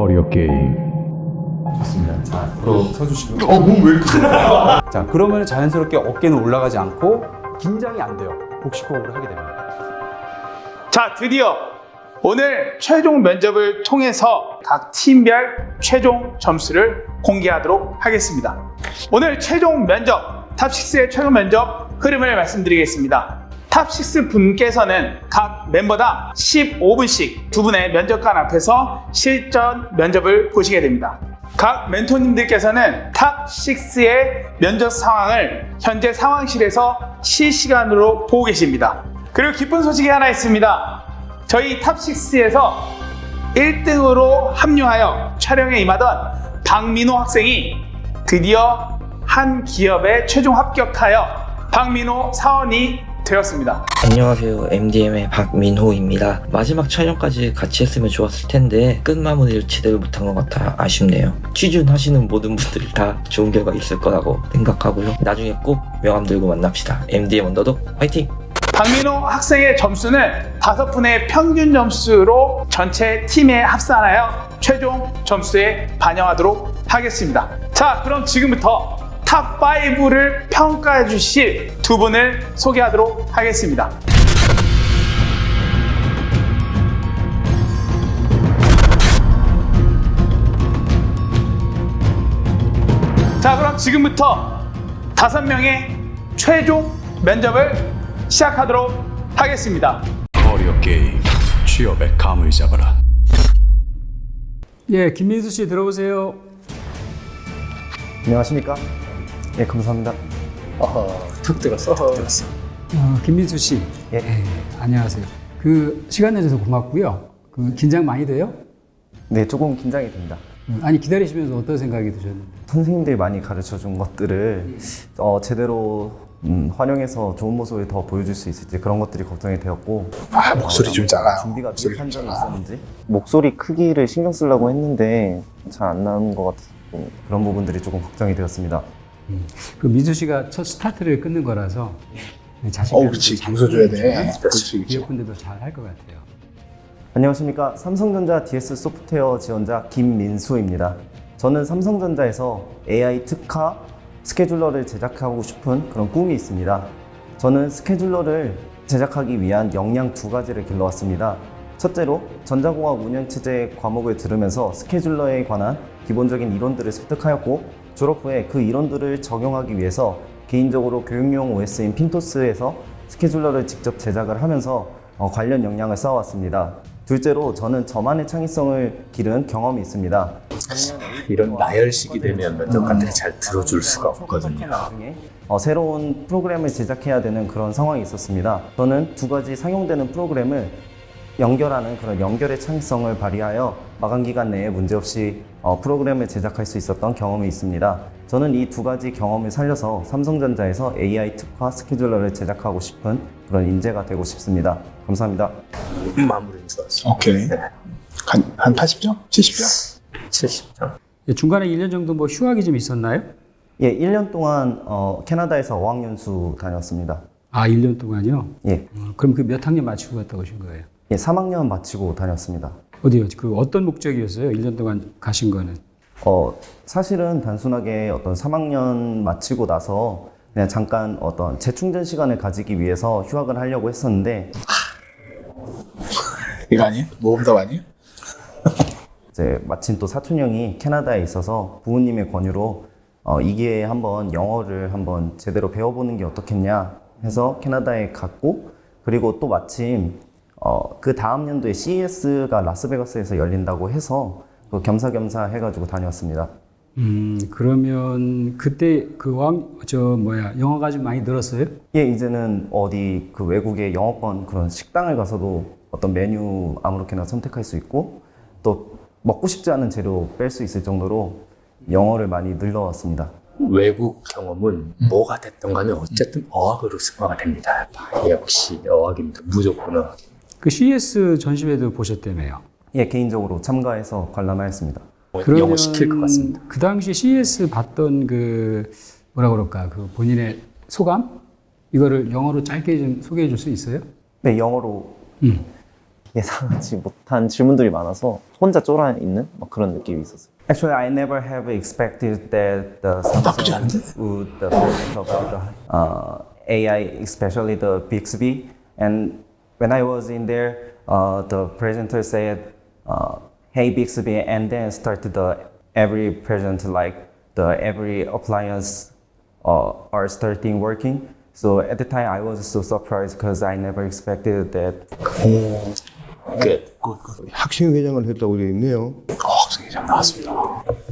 어리어 게임 좋습니다. 자, 그럼 서주시고. 어, 몸왜 이렇게. 자, 그러면 자연스럽게 어깨는 올라가지 않고 긴장이 안 돼요. 복식 호흡을 하게 되면. 자, 드디어 오늘 최종 면접을 통해서 각 팀별 최종 점수를 공개하도록 하겠습니다. 오늘 최종 면접, 탑6의 최종 면접 흐름을 말씀드리겠습니다. 탑6 분께서는 각 멤버당 15분씩 두 분의 면접관 앞에서 실전 면접을 보시게 됩니다. 각 멘토님들께서는 탑6의 면접 상황을 현재 상황실에서 실시간으로 보고 계십니다. 그리고 기쁜 소식이 하나 있습니다. 저희 탑6에서 1등으로 합류하여 촬영에 임하던 박민호 학생이 드디어 한 기업에 최종 합격하여 박민호 사원이 되었습니다. 안녕하세요. MDM의 박민호입니다. 마지막 촬영까지 같이 했으면 좋았을 텐데 끝 마무리를 제대로 못한 것 같아 아쉽네요. 취준 하시는 모든 분들 다 좋은 결과 있을 거라고 생각하고요. 나중에 꼭 명함 들고 만납시다. MDM 언더독 화이팅! 박민호 학생의 점수는 다섯 분의 평균 점수로 전체 팀에 합산하여 최종 점수에 반영하도록 하겠습니다. 자, 그럼 지금부터 탑5를 평가해 주실 두 분을 소개하도록 하겠습니다. 자, 그럼 지금부터 다섯 명의 최종 면접을 시작하도록 하겠습니다. 어리어 게임 취업의 감을 잡아라 예, 김민수 씨 들어오세요. 안녕하십니까? 예, 감사합니다. 툭 들었어. 툭 들었어. 어, 김민수 씨. 예. 안녕하세요. 그 시간 내줘서 고맙고요. 그 긴장 많이 돼요? 네, 조금 긴장이 됩니다. 음, 아니 기다리시면서 어떤 생각이 드셨는데? 선생님들이 많이 가르쳐 준 것들을 어, 제대로 음, 활용해서 좋은 모습을 더 보여줄 수 있을지 그런 것들이 걱정이 되었고 아 목소리 좀 작아. 준비가 목소리 좀 작아. 있었는지 목소리 크기를 신경 쓰려고 했는데 잘 안 나는 것 같고 그런 부분들이 조금 걱정이 되었습니다. 그 민수 씨가 첫 스타트를 끊는 거라서 자신감. 어, 그렇지. 웃어줘야 돼. 그렇지, 그렇지. 기업분들도 잘 할 것 같아요. 안녕하십니까 삼성전자 DS 소프트웨어 지원자 김민수입니다. 저는 삼성전자에서 AI 특화 스케줄러를 제작하고 싶은 그런 꿈이 있습니다. 저는 스케줄러를 제작하기 위한 역량 두 가지를 길러왔습니다. 첫째로 전자공학 운영 체제 과목을 들으면서 스케줄러에 관한 기본적인 이론들을 습득하였고 졸업 후에 그 이론들을 적용하기 위해서 개인적으로 교육용 OS인 핀토스에서 스케줄러를 직접 제작을 하면서 어, 관련 역량을 쌓아왔습니다. 둘째로 저는 저만의 창의성을 기른 경험이 있습니다. 이런 나열식이 되면 면접관들이 잘 들어줄 수가 없거든요. 어, 새로운 프로그램을 제작해야 되는 그런 상황이 있었습니다. 저는 두 가지 상용되는 프로그램을 연결하는 그런 연결의 창의성을 발휘하여 마감 기간 내에 문제없이 어, 프로그램을 제작할 수 있었던 경험이 있습니다. 저는 이 두 가지 경험을 살려서 삼성전자에서 AI 특화 스케줄러를 제작하고 싶은 그런 인재가 되고 싶습니다. 감사합니다. 마무리는 좋았어. 오케이. 한, 한 80점? 70점? 70점. 예, 중간에 1년 정도 뭐 휴학이 좀 있었나요? 예, 1년 동안 어, 캐나다에서 어학연수 다녔습니다. 아, 1년 동안요? 예, 어, 그럼 그 몇 학년 마치고 갔다 오신 거예요? 예 3학년 마치고 다녔습니다. 어디요? 그 어떤 목적이었어요? 1년 동안 가신 거는? 어, 사실은 단순하게 어떤 3학년 마치고 나서 그냥 잠깐 어떤 재충전 시간을 가지기 위해서 휴학을 하려고 했었는데 이거 아니에요? 모험답 아니에요? 이제 마침 또 사촌 형이 캐나다에 있어서 부모님의 권유로 어, 이 기회에 한번 영어를 한번 제대로 배워보는 게 어떻겠냐 해서 캐나다에 갔고 그리고 또 마침 어, 그 다음 연도에 CES가 라스베가스에서 열린다고 해서 그 겸사겸사 해가지고 다녀왔습니다. 음, 그러면 그때 그 왕, 저 뭐야, 영어가 좀 많이 늘었어요? 예, 이제는 어디 그 외국의 영어권 그런 식당을 가서도 어떤 메뉴 아무렇게나 선택할 수 있고 또 먹고 싶지 않은 재료 뺄 수 있을 정도로 영어를 많이 늘려왔습니다. 외국 경험은 뭐가 됐던 간에 어쨌든 어학으로 승화가 됩니다. 역시 어학입니다. 무조건 어학. 그 CS 전시회도 보셨다며요? 예, 개인적으로 참가해서 관람하였습니다. 영어 시킬 것 같습니다. 그 당시 CS 봤던 그 뭐라 그럴까 그 본인의 소감 이거를 영어로 짧게 좀 소개해 줄 수 있어요? 네, 영어로 음. 예상하지 못한 질문들이 많아서 혼자 쫄아 있는 막 그런 느낌이 있었어요. Actually, I never have expected that the Samsung would present about the uh, AI, especially the Bixby. And when I was in there, uh, the presenter said, uh, "Hey Bixby," and then started the every present like the every appliance uh, are starting working. So at the time, I was so surprised because I never expected that 끝. 학생회장을 했다고 되어 있네요. 학생회장 나왔습니다.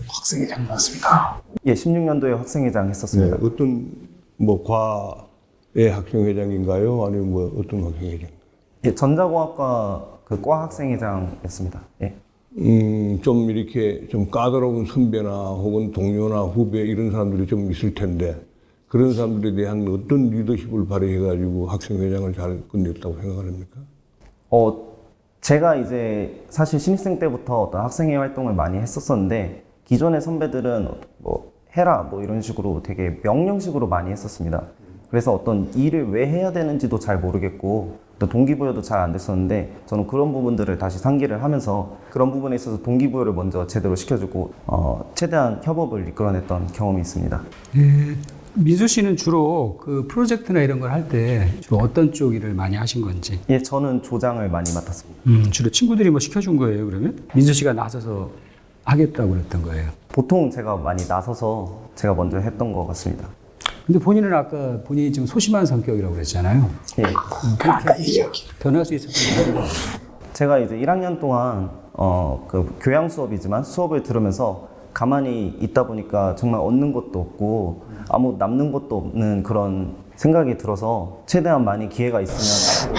학생회장 나왔습니다. 예, 16년도에 학생회장 네, 했었습니다. 어떤 뭐 과의 학생회장인가요? 아니면 뭐 어떤 학생회장? 예, 전자공학과 그 과 학생회장이었습니다. 예. 음, 좀 이렇게 좀 까다로운 선배나 혹은 동료나 후배 이런 사람들이 좀 있을 텐데 그런 사람들에 대한 어떤 리더십을 발휘해가지고 학생회장을 잘 끝냈다고 생각합니까? 어, 제가 이제 사실 신입생 때부터 어떤 학생회 활동을 많이 했었었는데 기존의 선배들은 뭐 해라 뭐 이런 식으로 되게 명령식으로 많이 했었습니다. 그래서 어떤 일을 왜 해야 되는지도 잘 모르겠고 또 동기부여도 잘 안 됐었는데 저는 그런 부분들을 다시 상기를 하면서 그런 부분에 있어서 동기부여를 먼저 제대로 시켜주고 어, 최대한 협업을 이끌어냈던 경험이 있습니다. 민수 씨는 주로 그 프로젝트나 이런 걸 할 때 주로 어떤 쪽 일을 많이 하신 건지. 예, 저는 조장을 많이 맡았습니다. 음, 주로 친구들이 뭐 시켜준 거예요, 그러면? 민수 씨가 나서서 하겠다고 그랬던 거예요. 보통 제가 많이 나서서 제가 먼저 했던 것 같습니다. 근데 본인은 아까 본인이 지금 소심한 성격이라고 그랬잖아요. 예. 아까 얘기하기. 변할 수 있었던 거예요. 제가 이제 1학년 동안 어, 그 교양 수업이지만 수업을 들으면서 가만히 있다 보니까 정말 얻는 것도 없고 아무 남는 것도 없는 그런 생각이 들어서 최대한 많이 기회가 있으면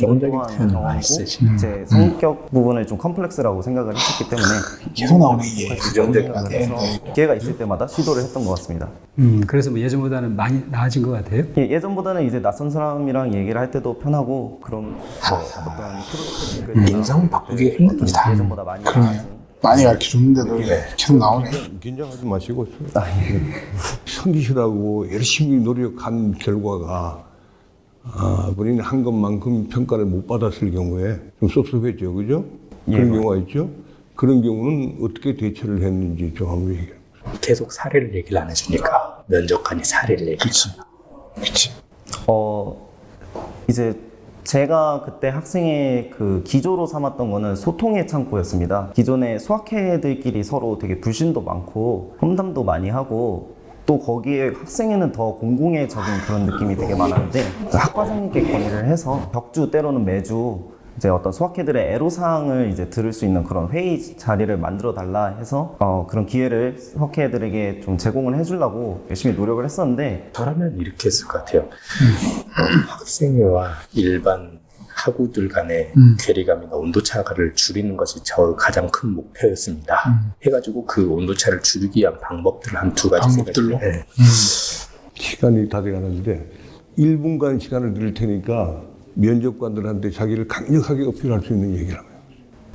표현을 경험하고. 제 성격 부분을 좀 컴플렉스라고 생각을 했었기 때문에 계속 나오네 이게. 부정적인 그래서 기회가 있을 때마다 시도를 했던 것 같습니다. 음, 그래서 뭐 예전보다는 많이 나아진 것 같아요. 예, 예전보다는 이제 낯선 사람이랑 얘기를 할 때도 편하고 그런 뭐 어떤 프로젝트 인성 바꾸기 힘듭니다. 예전보다 많이. 나아진 많이 가르쳐 줬는데도 계속 나오네. 긴장하지 마시고 아, 예. 성기시라고 열심히 노력한 결과가 아, 본인이 한 것만큼 평가를 못 받았을 경우에 좀 섭섭했죠, 그죠? 그런 경우가 있죠. 그런 경우는 어떻게 대처를 했는지 좀 한번 얘기해. 계속 사례를 얘기를 안 해주니까 면접관이 사례를 얘기해. 그치. 그치. 어 이제 제가 그때 학생의 그 기조로 삼았던 거는 소통의 창고였습니다. 기존의 수학회들끼리 서로 되게 불신도 많고 험담도 많이 하고 또 거기에 학생회는 더 공공의적인 그런 느낌이 되게 많았는데 그 학과장님께 건의를 해서 격주 때로는 매주 이제 어떤 수학회들의 애로사항을 이제 들을 수 있는 그런 회의 자리를 만들어 달라 해서 어, 그런 기회를 수학회들에게 좀 제공을 해주려고 열심히 노력을 했었는데 저라면 이렇게 했을 것 같아요. 어, 학생회와 일반 학우들 간의 괴리감이나 온도차를 줄이는 것이 저 가장 큰 목표였습니다. 해가지고 그 온도차를 줄이기 위한 방법들을 한두 가지 방법들로? 네. 시간이 다 돼가는데 1분간 시간을 드릴 테니까 면접관들한테 자기를 강력하게 어필할 수 있는 얘기를 하면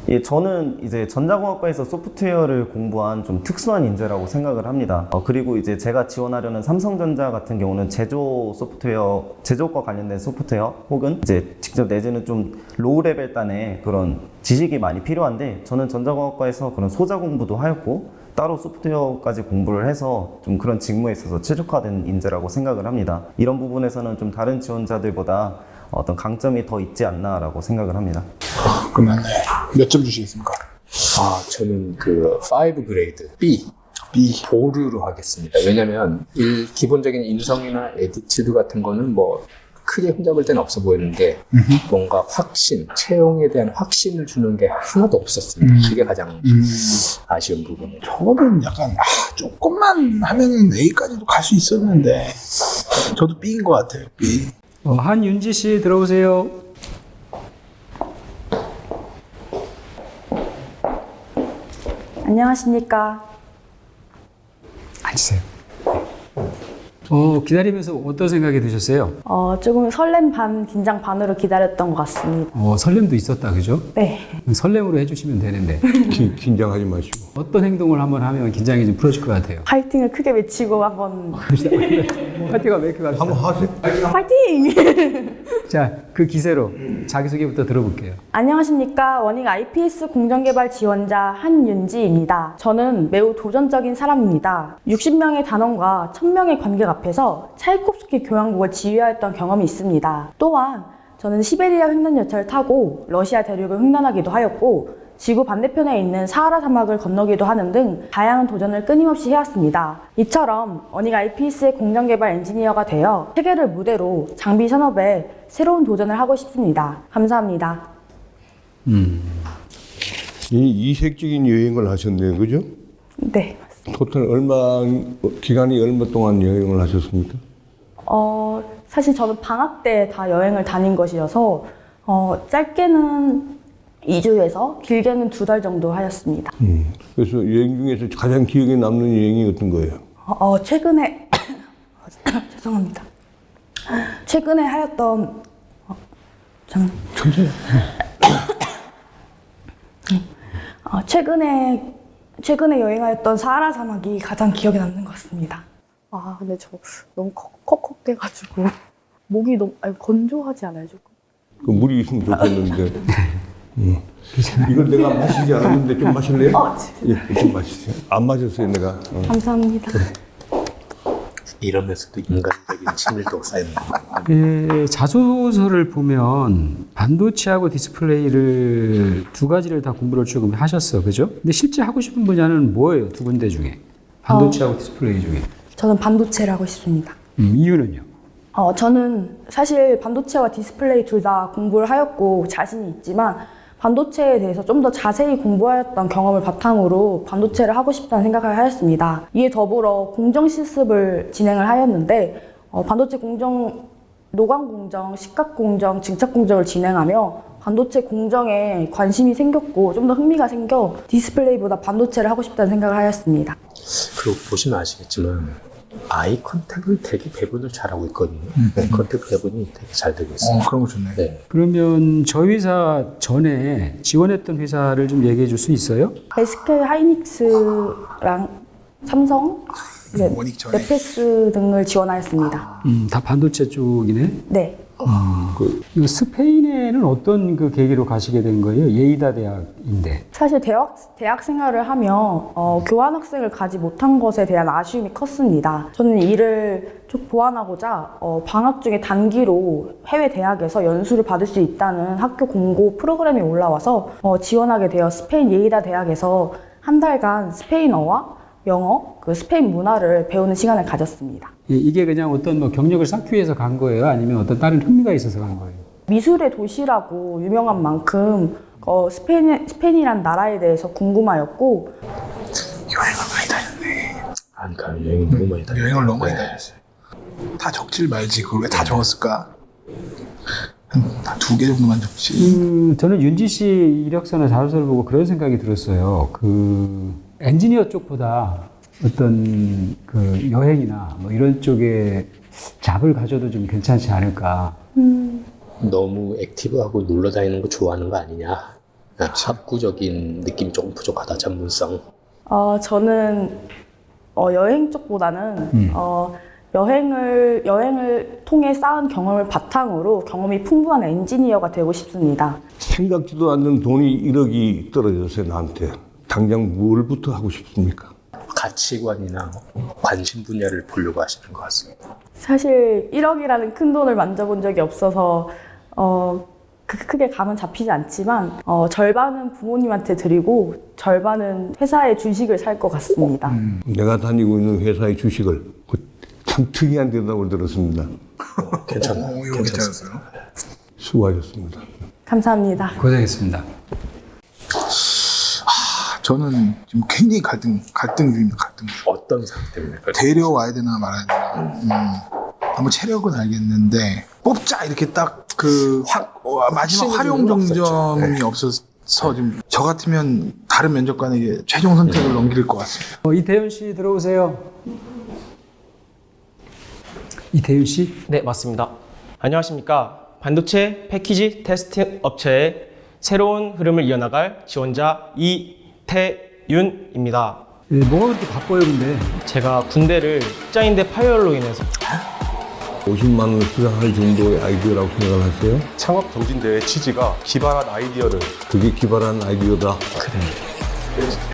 예, 저는 이제 전자공학과에서 소프트웨어를 공부한 좀 특수한 인재라고 생각을 합니다. 어, 그리고 이제 제가 지원하려는 삼성전자 같은 경우는 제조 소프트웨어, 제조과 관련된 소프트웨어 혹은 이제 직접 내지는 좀 로우 레벨 단의 그런 지식이 많이 필요한데 저는 전자공학과에서 그런 소자 공부도 하였고 따로 소프트웨어까지 공부를 해서 좀 그런 직무에 있어서 최적화된 인재라고 생각을 합니다. 이런 부분에서는 좀 다른 지원자들보다 어떤 강점이 더 있지 않나라고 생각을 합니다. 그러면 몇 점 주시겠습니까? 아, 저는 그 5 그레이드 B B. 보류로 하겠습니다. 왜냐면 일, 기본적인 인성이나 에디튜드 같은 거는 뭐 크게 흠잡을 데는 없어 보이는데 뭔가 확신, 채용에 대한 확신을 주는 게 하나도 없었습니다. 그게 가장 음. 아쉬운 부분이에요. 저거는 약간 아, 조금만 하면은 A까지도 갈 수 있었는데 저도 B인 것 같아요. B. 어, 한윤지 씨 들어오세요. 안녕하십니까. 앉으세요. 어, 기다리면서 어떤 생각이 드셨어요? 어, 조금 설렘 반, 긴장 반으로 기다렸던 것 같습니다. 어, 설렘도 있었다, 그죠? 네. 설렘으로 해주시면 되는데 기- 긴장하지 마시고. 어떤 행동을 한번 하면 긴장이 좀 풀어질 것 같아요. 파이팅을 크게 외치고 한번 파티가 왜 이렇게 가? 한번 하세요. 파이팅! 자, 그 기세로 자기소개부터 들어볼게요. 안녕하십니까. 원익 IPS 공정개발 지원자 한윤지입니다. 저는 매우 도전적인 사람입니다. 60명의 단원과 1000명의 관객 앞에서 차이콥스키 교향곡을 지휘하였던 경험이 있습니다. 또한 저는 시베리아 횡단 열차를 타고 러시아 대륙을 횡단하기도 하였고 지구 반대편에 있는 사하라 사막을 건너기도 하는 등 다양한 도전을 끊임없이 해왔습니다. 이처럼 어닉 IPS의 공정 개발 엔지니어가 되어 세계를 무대로 장비 산업에 새로운 도전을 하고 싶습니다. 감사합니다. 이 이색적인 여행을 하셨네요, 그죠? 네. 토탈 얼마 기간이 얼마 동안 여행을 하셨습니까? 어, 사실 저는 방학 때 다 여행을 다닌 것이어서 어, 짧게는 2주에서 길게는 두 달 정도 하였습니다. 음. 그래서 여행 중에서 가장 기억에 남는 여행이 어떤 거예요? 어, 어, 최근에 죄송합니다. 최근에 하였던 어, 잠 천천히. 어, 최근에 최근에 여행하였던 사하라 사막이 가장 기억에 남는 것 같습니다. 아 근데 저 너무 컥컥 돼가지고 목이 너무 아니, 건조하지 않아요 조금? 그 물이 있으면 좋겠는데. 음. 이걸 내가 마시지 않았는데 좀 마실래요? 어, 예, 좀 마시세요. 안 마셨어요, 내가. 어. 감사합니다. 이러면서도 인간적인 친밀도가 쌓이는 거예요. 예, 자소서를 보면 반도체하고 디스플레이를 두 가지를 다 공부를 조금 하셨어, 그죠? 근데 실제 하고 싶은 분야는 뭐예요? 두 군데 중에 반도체하고 디스플레이 중에 저는 반도체를 하고 싶습니다. 음, 이유는요? 어, 저는 사실 반도체와 디스플레이 둘 다 공부를 하였고 자신이 있지만 반도체에 대해서 좀 더 자세히 공부하였던 경험을 바탕으로 반도체를 하고 싶다는 생각을 하였습니다. 이에 더불어 공정 실습을 진행을 하였는데 어, 반도체 공정 노광 공정, 식각 공정, 증착 공정을 진행하며 반도체 공정에 관심이 생겼고 좀 더 흥미가 생겨 디스플레이보다 반도체를 하고 싶다는 생각을 하였습니다. 그리고 보시면 아시겠지만 아이 컨택을 되게 배분을 잘하고 있거든요. 네, 컨택 배분이 되게 잘 되고 있어요. 그런 거 좋네. 네. 그러면 저희 회사 전에 지원했던 회사를 좀 얘기해 줄 수 있어요? SK 하이닉스랑 삼성, 네, 원익 전에. 네페스 등을 지원하였습니다. 음, 다 반도체 쪽이네. 네. 그 스페인에는 어떤 그 계기로 가시게 된 거예요? 예이다 대학인데. 사실 대학, 대학 생활을 하며 어, 교환학생을 가지 못한 것에 대한 아쉬움이 컸습니다. 저는 이를 좀 보완하고자 어, 방학 중에 단기로 해외 대학에서 연수를 받을 수 있다는 학교 공고 프로그램이 올라와서 어, 지원하게 되어 스페인 예이다 대학에서 한 달간 스페인어와 영어, 그 스페인 문화를 배우는 시간을 가졌습니다. 이- 이게 그냥 어떤 뭐 경력을 쌓기 위해서 간 거예요? 아니면 어떤 다른 흥미가 있어서 간 거예요? 미술의 도시라고 유명한 만큼 어, 스페인, 스페인이란 나라에 대해서 궁금하였고 여행을 많이 다녔네. 아, 그러니까 여행이 너무 많이 다녔어요. 여행을 너무 많이 네. 다녔어요. 다 적질 말지. 그걸 왜 다 적었을까? 한 두 개 정도만 적지. 음, 저는 윤지 씨 이력서나 자소서를 보고 그런 생각이 들었어요. 그 엔지니어 쪽보다 어떤 그 여행이나 뭐 이런 쪽에 잡을 가져도 좀 괜찮지 않을까. 너무 액티브하고 놀러 다니는 거 좋아하는 거 아니냐. 아, 학구적인 느낌이 조금 부족하다, 전문성. 어, 저는 어, 여행 쪽보다는 어, 여행을 여행을 통해 쌓은 경험을 바탕으로 경험이 풍부한 엔지니어가 되고 싶습니다. 생각지도 않는 돈이 1억이 떨어졌어요, 나한테. 당장 뭘부터 하고 싶습니까? 가치관이나 관심 분야를 보려고 하시는 것 같습니다. 사실 1억이라는 큰 돈을 만져본 적이 없어서 어, 그 크게 감은 잡히지 않지만 어, 절반은 부모님한테 드리고 절반은 회사의 주식을 살 것 같습니다. 내가 다니고 있는 회사의 주식을 그참 특이한 데다고 들었습니다. 괜찮아요. 괜찮았어요. 수고하셨습니다. 감사합니다. 고생했습니다. 저는 지금 굉장히 갈등, 갈등 중입니다. 갈등. 어떤 상태 때문에 그럴까요? 데려와야 되나 말아야 되나. 음. 아무 체력은 알겠는데 뽑자 이렇게 딱 그 마지막 활용 정점이 없어서 좀저 같으면 다른 면접관에게 최종 선택을 넘길 것 같습니다. 어, 이태현 씨 들어오세요. 이태윤 씨? 네, 맞습니다. 안녕하십니까. 반도체 패키지 테스팅 업체의 새로운 흐름을 이어나갈 지원자 이 태윤입니다. 예, 뭐가 그렇게 바빠요, 근데? 제가 군대를 직장인대 파열로 인해서 50만 원을 투자할 정도의 아이디어라고 생각을 하세요? 창업 경진대회 취지가 기발한 아이디어를 그게 기발한 아이디어다.